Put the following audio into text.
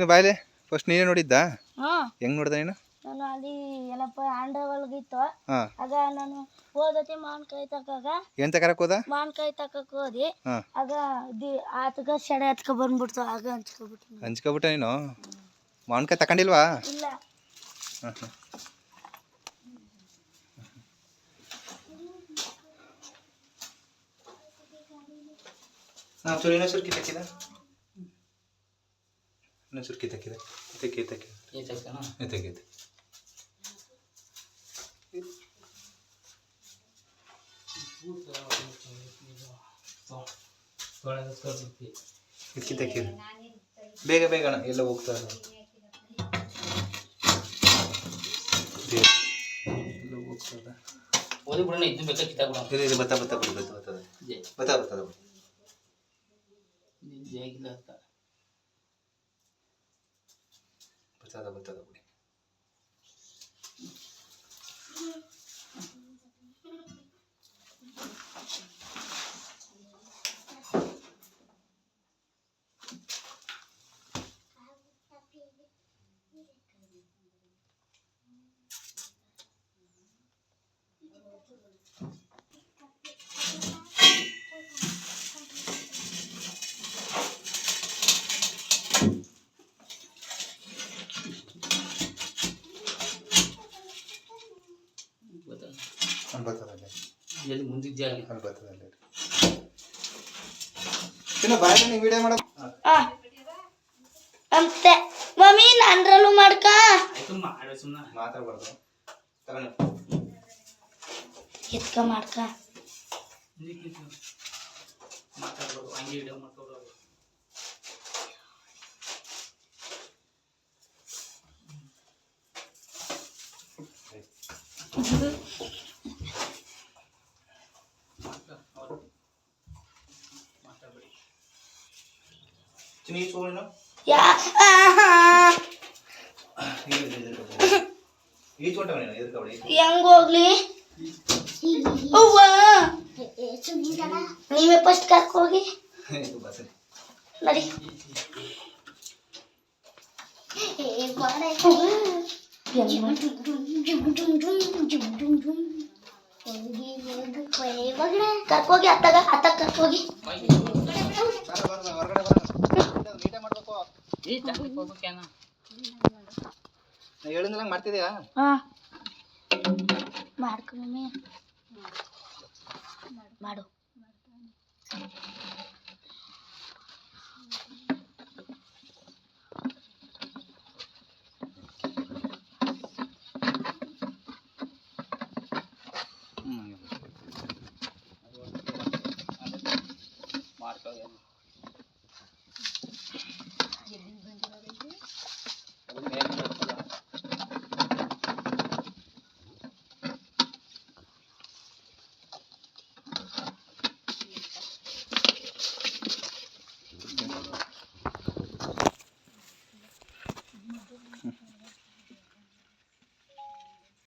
ನೀನು ಬಾಯ್ಲೆ ಫಸ್ಟ್ ನೀನೇ ನೋಡಿದ್ದಾ? ಹಾ. ಹೆಂಗ್ ನೋಡ್ದೆ ನೀನು? ನಾನು ಅಲ್ಲಿ ಏನಪ್ಪ ಆಂಡ ಒಳಗಿತ್ತು ಹಾಂ. ಆಗ ನಾನು ಹೋದತಿ ಮಾವಿನಕಾಯಿ ತಕ್ಕಾಗ ಏನ್ ತಕರಕ್ ಹೋದ? ಮಾವಿನಕಾಯಿ ತಕ್ಕಕ್ ಹೋದಿ. ಹಾಂ. ಆಗ ದಿ ಆತಗ ಸೆಡೆ ಹತ್ಕ ಬಂದ್ಬಿಡ್ತು ಆಗ ಹಂಚ್ಕೊಬಿಟ್ಟು ಹಂಚ್ಕೊಬಿಟ್ಟ ನೀನು? ಮಾವಿನ್ಕಾಯಿ ತಕೊಂಡಿಲ್ವಾ ಇಲ್ಲ. ಹಾಂ ಹಾಂ ಹಾಂ ಚೂರು ಇನ್ನೂ ಸುರ್ಕಿ ತಕ್ಕಿದ ಇನ್ನೂ ಸುರ್ಕಿ ತಕ್ಕಿದ. ತೆಕ್ಕಿ ತೆಕ್ಕಿ ತೆಕ್ಕೈತೆ ಇದಕ್ಕೆ ತೆಕ್ಕಿದ. ಬೇಗ ಬೇಗ ಅಣ್ಣ ಎಲ್ಲ ಹೋಗ್ತಾ. ಎಲ್ಲ ಹೋಗ್ತಾ ಇದೆ. ಬತ್ತ ಬತ್ತ ಬಿಡು ಬತ್ತ ಬತ್ತದ ಬತ್ತ. ಬತ್ತದ ಬಿಡು చదువు చదువు Thank you. ಅಲ್ಲಿ ಬತ್ತದ ಅಲ್ಲಿ ಎಲ್ಲಿ ಮುಂದಿನ ಜಾಗ ಅಲ್ಲಿ ಬತ್ತದ ಅಲ್ಲಿ ಇನ್ನು ನೀವು ವಿಡಿಯೋ ಮಾಡೋ ಆ ಅಂತೆ ಮಮ್ಮಿ ನಂದ್ರಲ್ಲೂ ಮಾಡ್ಕ. ಆಯ್ತು ಮಾಡ ಸುಮ್ಮನೆ ಮಾತಾಡ್ಬಾರ್ದು. ತಗೊಂಡು ಎತ್ಕ ಮಾಡ್ಕ. ಮಾತಾಡ್ಬೋದು ಹಂಗೆ ವಿಡಿಯೋ ಮಾಡ್ಕೊಬೋದು ಚಿನಿ ಸೋಳಿನ ಯಾ ಆಹಾ. ಈಚ್ಕೊಂಡವ ನೀನು ಎದ್ಕಬಡಿ ಹೆಂಗ್ ಹೋಗ್ಲಿ ಅವ್ವ ನೀವೇ ಫಸ್ಟ್ ಕರ್ಕ ಹೋಗಿ ಇದು ಬಸ್ ನಡಿ ಕರ್ಕೋಗಿ ಅತ್ತಾಗ ಅತ್ತಾಗ ಕರ್ಕೋಗಿ ಹೊರಗಡೆ ಬರೋಣ ನೀಟೇ ಮಾಡ್ಬೇಕು ಈ ಚಾಕ್ಲಿಗೆ ಹೋಗ್ಬೇಕೇನ ನಾ ಹೇಳಿದ್ನಲ್ಲ ಮಾಡ್ತಿದ್ಯಾ? ಹಾ. ಮಾಡ್ಕೊ ಮಮ್ಮಿ. ಮಾಡು.